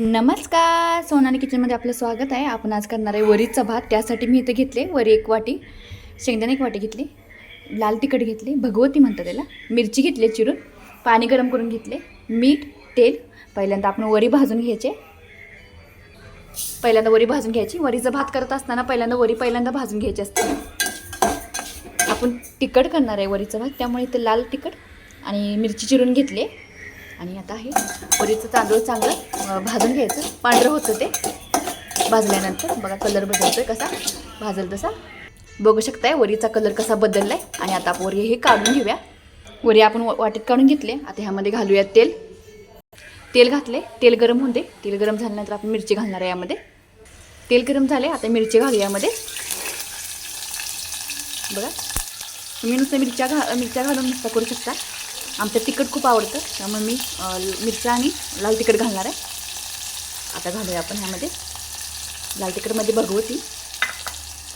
नमस्कार. सोनाली किचनमध्ये आपलं स्वागत आहे. आपण आज करणार आहे वरीचा भात. त्यासाठी मी इथे घेतले वरी एक वाटी शेंगदाणे एक वाटी घेतली लाल तिखट घेतली भगवती म्हणतात त्याला मिरची घेतली चिरून पाणी गरम करून घेतले मीठ तेल पहिल्यांदा आपण वरी भाजून घ्यायचे. पहिल्यांदा वरी भाजून घ्यायची. वरीचा भात करत असताना पहिल्यांदा वरी पहिल्यांदा भाजून घ्यायची असते. आपण तिखट करणार आहे वरीचा भात त्यामुळे इथे लाल तिखट आणि मिरची चिरून घेतली. आणि आता हे वरीचं तांदूळ चांगलं भाजून घ्यायचं. पांढरं होतं ते. भाजल्यानंतर बघा कलर बदलतोय कसा. भाजल तसा. बघू शकताय वरीचा कलर कसा बदलला आहे आणि आता वरी हे काढून घेऊया. वरी आपण वा- काढून घेतले. आता ह्यामध्ये घालूया तेल. तेल घातले. तेल गरम होऊन दे. तेल गरम झाल्यानंतर आपण मिरची घालणार आहे यामध्ये. तेल गरम झाले आता मिरची घालूया यामध्ये. बघा. तुम्ही नुसतं मिरच्या घा मिरच्या घालून नुसतं करू शकता. आमचं तिखट खूप आवडतं त्यामुळे मी मिरच्या आणि लाल तिखट घालणार आहे. आता घालूया आपण ह्यामध्ये. लाल तिखटमध्ये भगवती.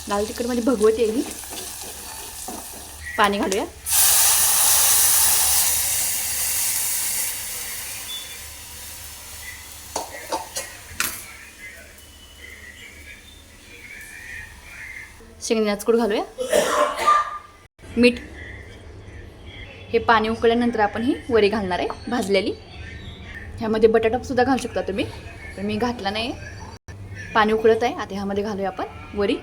लाल तिखटमध्ये भगवती आहे मी पाणी घालूया. शेंगदाण्याचं घालूया. मीठ. हे पाणी उकळल्यानंतर आपण ही वरी घालणार आहे भाजलेली. ह्यामध्ये बटाटासुद्धा घालू शकता तुम्ही पण मी घातला नाही पाणी उकळत आहे आता ह्यामध्ये घालूया आपण वरी.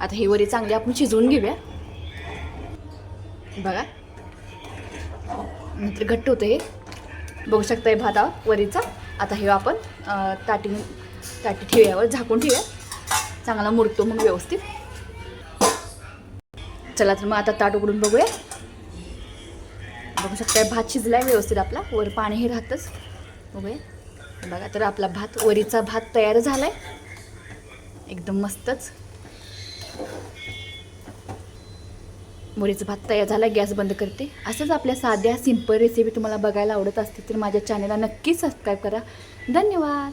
आता ही वरी चांगली आपण शिजवून घेऊया. बघा. नंतर घट्ट होतं हे. बघू शकता हे भाता वरीचा. आता हे आपण ताटी ताटी ठेवूयावर झाकून ठेवूया. चांगला मुरतो मग व्यवस्थित. चला तर मग आता ताट उघडून बघूया. बघू शकता भात शिजलाय व्यवस्थित आपला. वर पाणी हे राहतंच. बघूया. बघा तर आपला भात वरीचा भात तयार झालाय. एकदम मस्तच. वरीचा भात तयार झाला गॅस बंद करते. असंच आपल्या साध्या सिंपल रेसिपी तुम्हाला बघायला आवडत असतील तर माझ्या चॅनलला नक्की सबस्क्राईब करा. धन्यवाद!